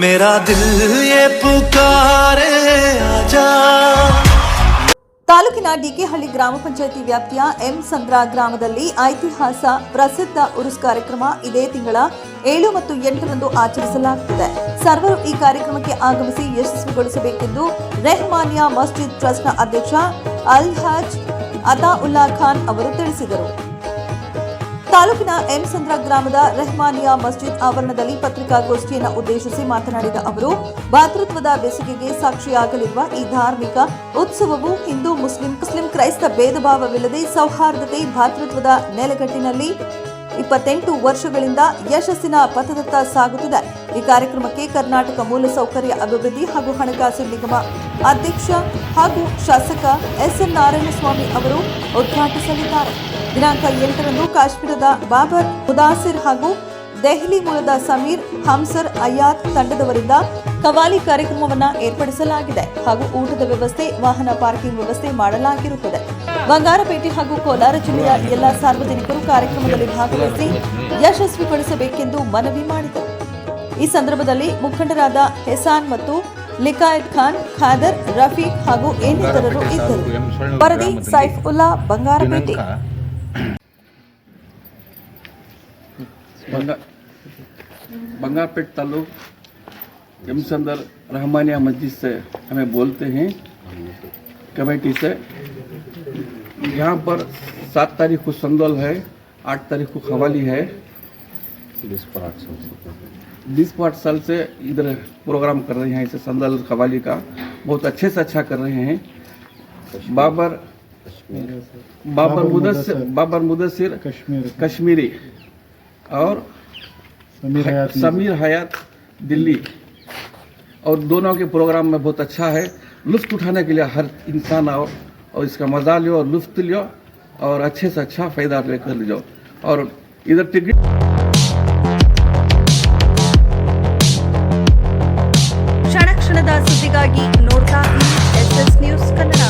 मेरा दिल ये पुकारे आजा ತಾಲೂಕಿನ ಡಿಕೆಹಳ್ಳಿ ಗ್ರಾಮ ಪಂಚಾಯಿತಿ ವ್ಯಾಪ್ತಿಯ ಎಂ ಸಂದ್ರ ಗ್ರಾಮದಲ್ಲಿ ಐತಿಹಾಸ ಪ್ರಸಿದ್ಧ ಉರುಸ್ ಕಾರ್ಯಕ್ರಮ ಇದೇ ತಿಂಗಳ ಏಳು ಮತ್ತು ಎಂಟರಂದು ಆಚರಿಸಲಾಗುತ್ತಿದೆ ಸರ್ವರು ಈ ಕಾರ್ಯಕ್ರಮಕ್ಕೆ ಆಗಮಿಸಿ ಯಶಸ್ವಿಗೊಳಿಸಬೇಕೆಂದು ರೆಹಮಾನಿಯಾ ಮಸ್ಜಿದ್ ಟ್ರಸ್ಟ್ನ ಅಧ್ಯಕ್ಷ ಅಲ್ ಹಜ್ ಅತಾ ಉಲ್ಲಾ ಖಾನ್ ಅವರು ತಿಳಿಸಿದರು ತಾಲೂಕಿನ ಎಂಸಂದ್ರ ಗ್ರಾಮದ ರೆಹಮಾನಿಯಾ ಮಸ್ಜಿದ್ ಆವರಣದಲ್ಲಿ ಪತ್ರಿಕಾಗೋಷ್ಠಿಯನ್ನು ಉದ್ದೇಶಿಸಿ ಮಾತನಾಡಿದ ಅವರು, ಭಾತೃತ್ವದ ಬೆಸುಗೆಗೆ ಸಾಕ್ಷಿಯಾಗಲಿರುವ ಈ ಧಾರ್ಮಿಕ ಉತ್ಸವವು ಹಿಂದೂ, ಮುಸ್ಲಿಂ ಮುಸ್ಲಿಂ ಕ್ರೈಸ್ತ ಭೇದಭಾವವಿಲ್ಲದೆ ಸೌಹಾರ್ದತೆ, ಭಾತೃತ್ವದ ನೆಲೆಗಟ್ಟಿನಲ್ಲಿ ಇಪ್ಪತ್ತೆಂಟು ವರ್ಷಗಳಿಂದ ಯಶಸ್ಸಿನ ಪಥದತ್ತ ಸಾಗುತ್ತಿದೆ. ಈ ಕಾರ್ಯಕ್ರಮಕ್ಕೆ ಕರ್ನಾಟಕ ಮೂಲಸೌಕರ್ಯ ಅಭಿವೃದ್ಧಿ ಹಾಗೂ ಹಣಕಾಸು ನಿಗಮ ಅಧ್ಯಕ್ಷ ಹಾಗೂ ಶಾಸಕ ಎಸ್ ಎನ್ ನಾರಾಯಣಸ್ವಾಮಿ ಅವರು ಉದ್ಘಾಟಿಸಲಿದ್ದಾರೆ. ದಿನಾಂಕ ಎಂಟರಂದು ಕಾಶ್ಮೀರದ ಬಾಬರ್ ಮುದಾಸಿರ್ ಹಾಗೂ ದೆಹಲಿ ಮೂಲದ ಸಮೀರ್ ಹಮ್ಸರ್ ಅಯ್ಯಾತ್ ತಂಡದವರಿಂದ ಕವಾಲಿ ಕಾರ್ಯಕ್ರಮವನ್ನು ಏರ್ಪಡಿಸಲಾಗಿದೆ ಹಾಗೂ ಊಟದ ವ್ಯವಸ್ಥೆ, ವಾಹನ ಪಾರ್ಕಿಂಗ್ ವ್ಯವಸ್ಥೆ ಮಾಡಲಾಗಿರುತ್ತದೆ. ಬಂಗಾರಪೇಟೆ ಹಾಗೂ ಕೋಲಾರ ಜಿಲ್ಲೆಯ ಎಲ್ಲ ಸಾರ್ವಜನಿಕರು ಕಾರ್ಯಕ್ರಮದಲ್ಲಿ ಭಾಗವಹಿಸಿ ಯಶಸ್ವಿಗೊಳಿಸಬೇಕೆಂದು ಮನವಿ ಮಾಡಿದರು. ಈ ಸಂದರ್ಭದಲ್ಲಿ ಮುಖಂಡರಾದ ಹೆಸಾನ್ ಮತ್ತು ಲಿಕಾಯತ್ ಖಾನ್, ಖಾದರ್, ರಫೀಕ್ ಹಾಗೂ ಇನ್ನಿತರರು ಇದ್ದರು. ವರದಿ ಸೈಫ್ ಉಲ್ಲಾ, ಬಂಗಾರಪೇಟೆ. बंगा बंगापेट तालुक यमसंदर रहमानिया मस्जिद से हमें बोलते हैं। कमेटी से। यहाँ पर सात तारीख को संदोल है आठ तारीख को खवाली है। बीस पर आठ साल से। इधर प्रोग्राम कर रहे हैं इसे संदल खवाली का। बहुत अच्छे से अच्छा कर रहे हैं। बाबर बाबर मुदस्सिर बाबर कश्मीर। कश्मीरी। और समीर हयात समीर हयात दिल्ली। और दोनों के प्रोग्राम में बहुत अच्छा है। लुफ्त उठाने के लिए हर इंसान आओ और इसका मज़ा लो और लुफ्त लो और अच्छे से अच्छा फ़ायदा लेकर ले जाओ और इधर टिकट क्षण क्षण ಸುದ್ದಿಗಾಗಿ नोड़ता ಎಸ್ ಎಸ್ ನ್ಯೂಸ್ ಕನ್ನಡ